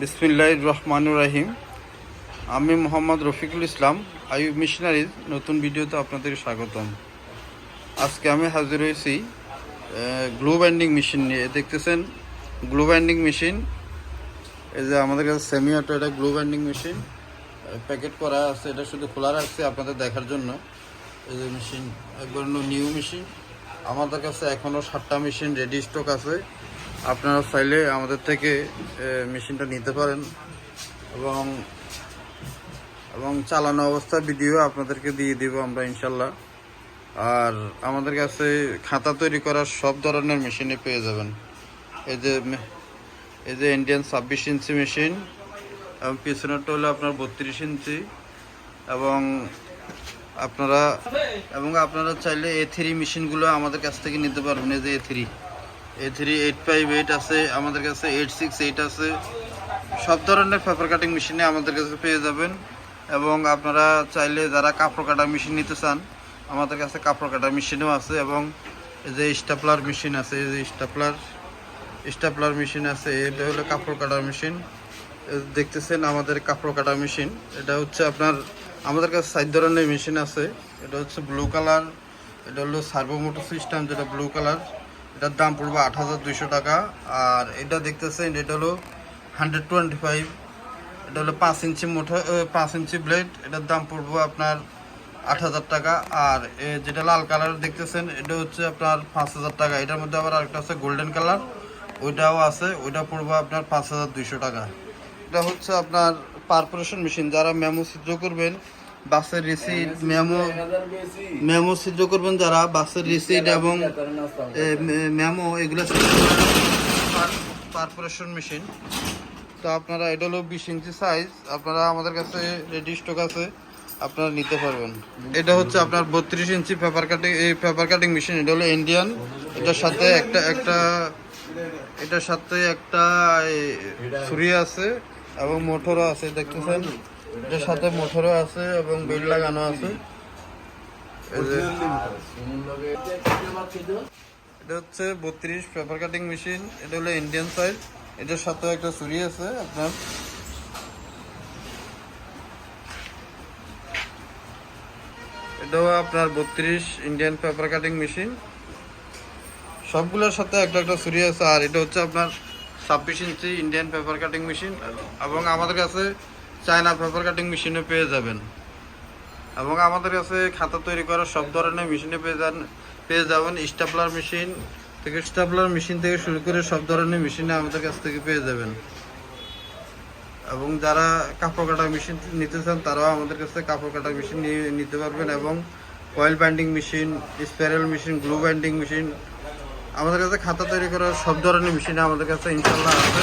বিসমিল্লাহ রহমানুর রাহিম আমি মোহাম্মদ রফিকুল ইসলাম আইব মিশনারিজ, নতুন ভিডিওতে আপনাদের স্বাগতম। আজকে আমি হাজির হয়েছি গ্লো ব্যান্ডিং মেশিন নিয়ে। দেখতেছেন, গ্লো ব্যান্ডিং মেশিন। এই যে আমাদের কাছে সেমি অটো এটা গ্লো ব্যান্ডিং মেশিন। প্যাকেট করা আছে, এটা শুধু খোলা রাখছে আপনাদের দেখার জন্য। এই যে মেশিন, একবার নিউ মেশিন। আমাদের কাছে এখনও সাতটা মেশিন রেডি স্টক আছে। আপনারা চাইলে আমাদের থেকে মেশিনটা নিতে পারেন এবং এবং চালানো অবস্থা ভিডিও আপনাদেরকে দিয়ে দিব আমরা ইনশাল্লাহ। আর আমাদের কাছে খাতা তৈরি করার সব ধরনের মেশিনে পেয়ে যাবেন। এই যে এই যে ইন্ডিয়ান ছাব্বিশ ইঞ্চি মেশিন, এবং পিছনেরটা হলো আপনার বত্রিশ ইঞ্চি, এবং আপনারা এবং আপনারা চাইলে এ থ্রি মেশিনগুলো আমাদের কাছ থেকে নিতে পারবেন, এই যে A three A three eight five eight আছে, আমাদের কাছে এইট সিক্স এইট আছে। সব ধরনের পেপার কাটিং মেশিনে আমাদের কাছে পেয়ে যাবেন। এবং আপনারা চাইলে যারা কাপড় কাটা মেশিন নিতে চান, আমাদের কাছে কাপড় কাটা মেশিনও আছে এবং যে স্টাপলার মেশিন আছে, এই যে স্টাপলার স্টাপলার মেশিন আছে, এটা হলো কাপড় কাটার মেশিন দেখতেছেন আমাদের কাপড় কাটা মেশিন এটা হচ্ছে আপনার, আমাদের কাছে সাইড ধরনের মেশিন আছে। এটা হচ্ছে ব্লু কালার এটা হলো সার্ভো মোটর সিস্টেম যেটা ব্লু কালার এটার দাম পড়বে আট হাজার দুইশো টাকা। আর এটা দেখতেছেন, এটা হলো হান্ড্রেড টোয়েন্টি ফাইভ। এটা হলো পাঁচ ইঞ্চি মোটর পাঁচ ইঞ্চি ব্লেড। এটার দাম পড়বে আপনার আট হাজার টাকা। আর যেটা লাল কালার দেখতেছেন, এটা হচ্ছে আপনার পাঁচ হাজার টাকা। এটার মধ্যে আবার আরেকটা আছে গোল্ডেন কালার। ওইটাও আছে, ওইটা পড়বে আপনার পাঁচ হাজার দুইশো টাকা। এটা হচ্ছে আপনার পারফোরেশন মেশিন। যারা মেমো ছিদ্র করবেন বাসের রিসিট মেমো মেমো ছিদ্র করবেন যারা বাসের রিসিট এবং মেমো এগুলো পারফোরেশন মেশিন তো আপনারা, এটা হলো বিশ ইঞ্চি সাইজ আপনারা আমাদের কাছে রেডি স্টক আছে, আপনারা নিতে পারবেন। এটা হচ্ছে আপনার বত্রিশ ইঞ্চি পেপার কাটিং এই পেপার কাটিং মেশিন এটা হলো ইন্ডিয়ান এটার সাথে একটা একটা, এটার সাথে একটা ছুরি আছে এবং মোটরও আছে, দেখতেছেন? এটার সাথে মোটরও আছে এবং বেল লাগানো আছে। এটা হচ্ছে বত্রিশ পেপার কাটিং মেশিন। এটা হলো ইন্ডিয়ান সাইজ এটার সাথে একটা ছুরি আছে আপনার। এটাও আপনার বত্রিশ ইন্ডিয়ান পেপার কাটিং মেশিন। সবগুলোর সাথে একটা একটা ছুরি আছে। আর এটা হচ্ছে আপনার ছাব্বিশ inch Indian paper cutting machine. এবং আমাদের কাছে চায়না পেপার কাটিং মেশিনে পেয়ে যাবেন। এবং আমাদের কাছে খাতা তৈরি করার সব ধরনের মেশিনে পেয়ে যান, পেয়ে যাবেন স্টাপলার মেশিন থেকে স্টাপলার মেশিন থেকে শুরু করে সব ধরনের মেশিনে আমাদের কাছ থেকে পেয়ে যাবেন। এবং যারা কাপড় কাটা মেশিন নিতে চান, তারাও আমাদের কাছে কাপড় কাটা মেশিন নিতে পারবেন এবং oil binding machine spiral machine glue binding machine আমাদের কাছে খাতা তৈরি করার সব ধরনের মেশিন আমাদের কাছে ইনশাল্লাহ আছে।